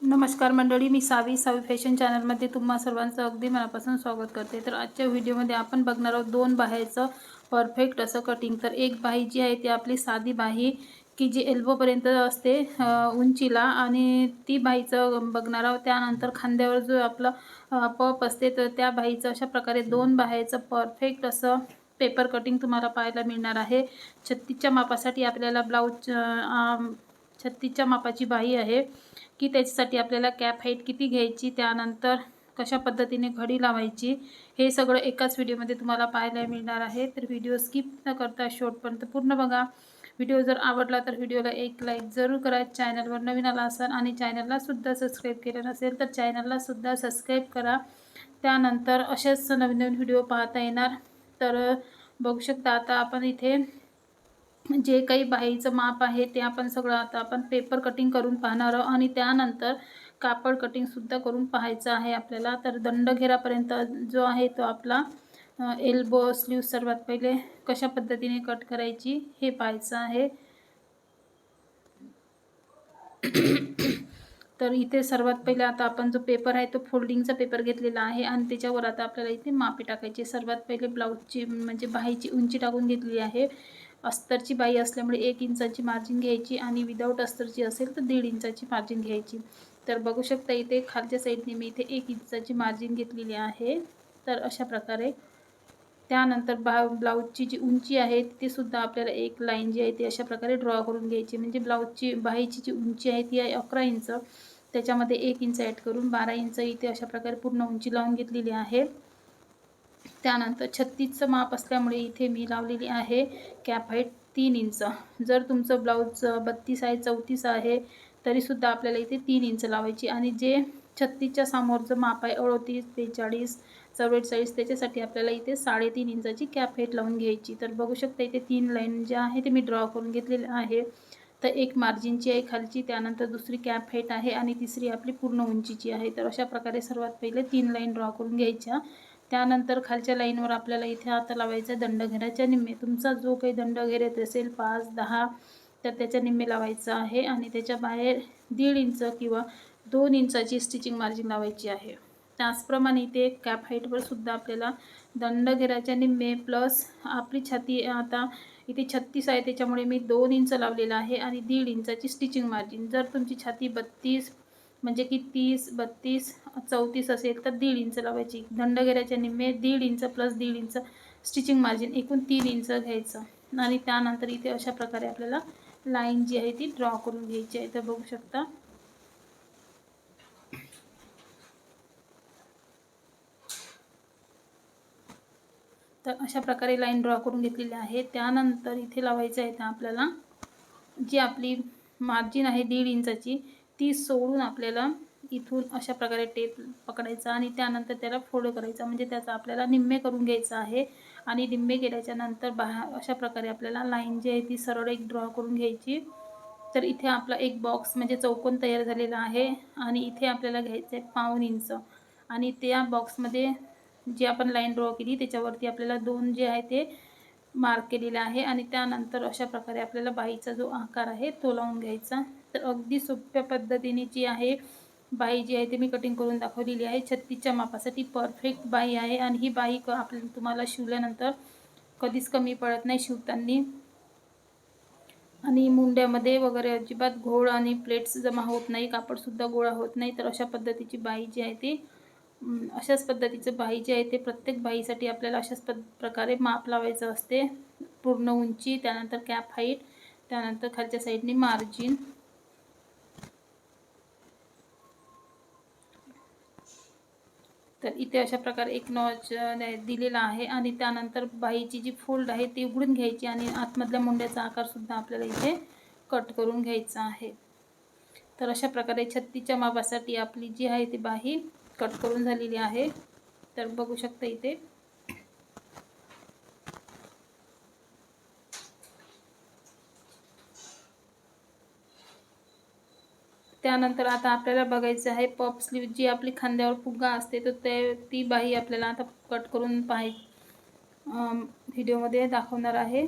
नमस्कार मंडळी मी सावी सावी फॅशन चॅनलमध्ये तुम्हा सर्वांचं अगदी मनापासून स्वागत करते. तर आजच्या व्हिडिओमध्ये आपण बघणार आहोत दोन बाह्याचं परफेक्ट असं कटिंग तर एक बाही जी आहे ती आपली साधी बाही की जी एल्बोपर्यंत असते उंचीला आणि ती बाईचं बघणार आहोत. त्यानंतर खांद्यावर जो आपला पप असते तर त्या बाईचं अशा प्रकारे दोन बाह्याचं परफेक्ट असं पेपर कटिंग तुम्हाला पाहायला मिळणार आहे. छत्तीसच्या मापासाठी आपल्याला ब्लाऊज छत्तीसच्या मापाची बाही आहे की त्याच्यासाठी आपल्याला कॅप हाईट किती घ्यायची त्यानंतर कशा पद्धतीने घडी लावायची हे सगळं एकाच व्हिडिओमध्ये तुम्हाला पाहायला मिळणार आहे. तर व्हिडिओ स्किप न करता शेवटपर्यंत पूर्ण बघा. व्हिडिओ जर आवडला तर व्हिडिओला एक लाईक जरूर करा. चॅनलवर नवीन आला असाल आणि चॅनललासुद्धा सबस्क्राईब केलं नसेल तर चॅनललासुद्धा सबस्क्राईब करा. त्यानंतर असेच नवीन नवीन व्हिडिओ पाहता येणार. तर बघू शकता आता आपण इथे जे काही बाईचं माप आहे ते आपण सगळं आता आपण पेपर कटिंग करून पाहणार आहोत आणि त्यानंतर कापड कटिंगसुद्धा करून पाहायचं आहे आपल्याला. तर दंडघेरापर्यंत जो आहे तो आपला एल्बो स्लीव सर्वात पहिले कशा पद्धतीने कट करायची हे पाहायचं आहे. तर इथे सर्वात पहिले आता आपण जो पेपर आहे तो फोल्डिंगचा पेपर घेतलेला आहे आणि त्याच्यावर आता आपल्याला इथे मापे टाकायची. सर्वात पहिले ब्लाऊजची म्हणजे बाहीची उंची टाकून घेतली आहे. अस्तरची बाई असल्यामुळे एक इंचाची मार्जिन घ्यायची आणि विदाऊट अस्तरची असेल तर दीड इंचाची मार्जिन घ्यायची. तर बघू शकता इथे खालच्या साईडने मी इथे एक इंचाची मार्जिन घेतलेली आहे. तर अशा प्रकारे त्यानंतर बा ब्लाऊजची जी उंची आहे ती सुद्धा आपल्याला एक लाईन जी आहे ती अशा प्रकारे ड्रॉ करून घ्यायची. म्हणजे ब्लाऊजची बाहीची जी उंची आहे ती आहे अकरा इंच. त्याच्यामध्ये एक इंच ॲड करून बारा इंच इथे अशा प्रकारे पूर्ण उंची लावून घेतलेली आहे. त्यानंतर छत्तीसचं माप असल्यामुळे इथे मी लावलेली आहे कॅप हाईट तीन इंच. जर तुमचं ब्लाऊज बत्तीस आहे चौतीस आहे तरीसुद्धा आपल्याला इथे तीन इंच लावायची. आणि जे छत्तीसच्या समोरचं माप आहे अडतीस बेचाळीस चव्वेचाळीस त्याच्यासाठी आपल्याला इथे साडेतीन इंचाची कॅप हाईट लावून घ्यायची. तर बघू शकता इथे तीन लाईन ज्या आहे ते मी ड्रॉ करून घेतलेले आहे. तर एक मार्जिनची आहे खालची त्यानंतर दुसरी कॅप हाईट आहे आणि तिसरी आपली पूर्ण उंचीची आहे. तर अशा प्रकारे सर्वात पहिले तीन लाईन ड्रॉ करून घ्यायच्या. त्यानंतर खालच्या लाईनवर आपल्याला इथे आता लावायचा दंडघेराच्या निम्मे. तुमचा जो काही दंडघेर असेल पाच दहा तर त्याच्या निम्मे लावायचा आहे आणि त्याच्या बाहेर दीड इंच किंवा दोन इंचाची स्टिचिंग मार्जिन लावायची आहे. त्याचप्रमाणे इथे कॅप हाईटवर सुद्धा आपल्याला दंडघेराच्या निम्मे प्लस आपली छाती आता इथे छत्तीस आहे त्याच्यामुळे मी दोन इंच लावलेला आहे आणि दीड इंचाची स्टिचिंग मार्जिन जर तुमची छाती बत्तीस म्हणजे की तीस बत्तीस चौतीस असेल तर दीड इंच लावायची. दंडगेऱ्याच्या निम्मे दीड इंच प्लस दीड इंच स्टिचिंग मार्जिन एकूण तीन इंच घ्यायचं. आणि त्यानंतर इथे अशा प्रकारे आपल्याला लाईन जी आहे ती ड्रॉ करून घ्यायची आहे. तर बघू शकता. तर अशा प्रकारे लाईन ड्रॉ करून घेतलेली आहे. त्यानंतर इथे लावायचं आहे तर आपल्याला जी आपली मार्जिन आहे दीड इंचाची ती सोडून आपल्याला इथून अशा प्रकारे टेप पकडायचा आणि त्यानंतर त्याला फोल्ड करायचा. म्हणजे त्याचा आपल्याला निम्मे करून घ्यायचा आहे आणि निम्मे केल्याच्यानंतर बा अशा प्रकारे आपल्याला लाईन जी आहे ती सरळ एक ड्रॉ करून घ्यायची. तर इथे आपला एक बॉक्स म्हणजे चौकोन तयार झालेला आहे आणि इथे आपल्याला घ्यायचं आहे पाऊन इंच. आणि त्या बॉक्समध्ये जी आपण लाईन ड्रॉ केली त्याच्यावरती आपल्याला दोन जे आहे ते मार्क केलेला आहे आणि त्यानंतर अशा प्रकारे आपल्याला बाईचा जो आकार आहे तो लावून घ्यायचा. तर अगदी सोप्या पद्धतीने जी आहे बाई जी आहे ते मी कटिंग करून दाखवलेली आहे. छत्तीसच्या मापासाठी परफेक्ट बाई आहे आणि ही बाई क आपल्या तुम्हाला शिवल्यानंतर कधीच कमी पडत नाही शिवताना. आणि मुंड्यामध्ये वगैरे अजिबात घोळ आणि प्लेट्स जमा होत नाही कापडसुद्धा गोळा होत नाही. तर अशा पद्धतीची बाई जी आहे ती अशाच पद्धतीचं बाई जे आहे ते प्रत्येक बाईसाठी आपल्याला अशाच पद प्रकारे माप लावायचं असते. पूर्ण उंची त्यानंतर कॅप हाईट त्यानंतर खालच्या साईडने मार्जिन तर इथे अशा प्रकारे एक नॉच दिलेला आहे आणि त्यानंतर बाईची जी फोल्ड आहे ती उघडून घ्यायची आणि आतमधल्या मुंड्याचा आकारसुद्धा आपल्याला इथे कट करून घ्यायचा आहे. तर अशा प्रकारे छत्तीच्या मापासाठी आपली जी आहे ती बाही कट करून झालेली आहे. तर बघू शकता इथे. त्यानंतर आता आपल्याला बघायचं आहे पॉप स्लीव जी आपली खांद्यावर फुग्गा असते तर ते ती बाही आपल्याला आता कट करून पाहि व्हिडिओमध्ये दाखवणार आहे.